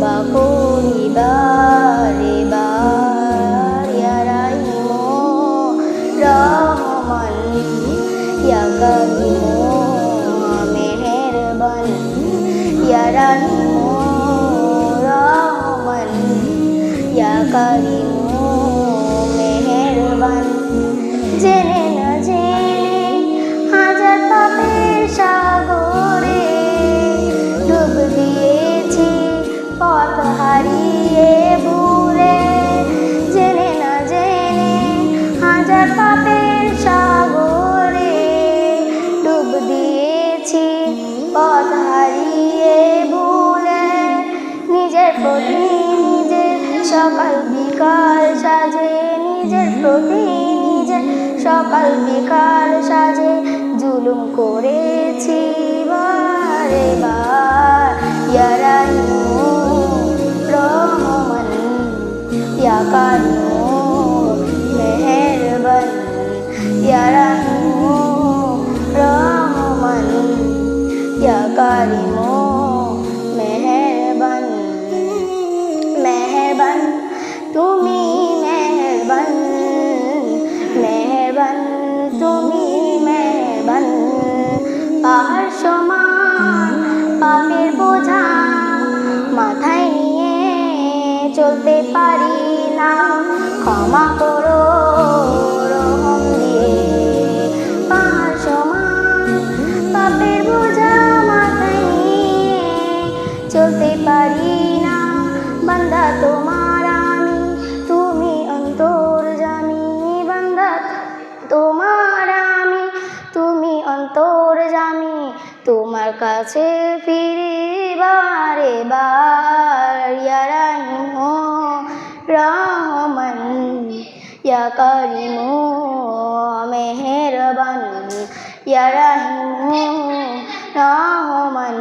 এবার ইয়া রাহিমো রহমান ইয়া কারিমো মেহেরবান ইয়া রাহিমো রহমান ইয়া মেহেরবান। জেনে পাপের সাগরে ডুব দিয়েছি নিজের প্রতি নিজের সকাল বিকাল সাজে, নিজের প্রতি নিজের সকাল বিকাল সাজে, জুলুম করেছি বারে বার। রহমান ইয়া ইয়ারাইমু রহমান ইয়া কারিমু মেহেরবান। মেহেরবান, তুমি মেহেরবান। মেহেরবান, তুমি মেহেরবান। পাহাড় সমান পাপের বোঝা মাথায় নিয়ে চলতে পারি না। ক্ষমা করো। তোমার কাছে ফিরে বারে বার রাহিমো রহমান ইয়া কারিমো মেহেরবান ইয়া রাহিমো রহমান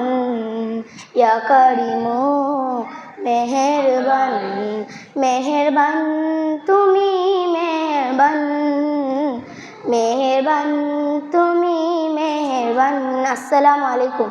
ইয়া কারিমো মেহেরবান মেহেরবান, তুমি মেহেরবান মেহেরবান, তুমি एवरीवन अस्सलाम वालेकुम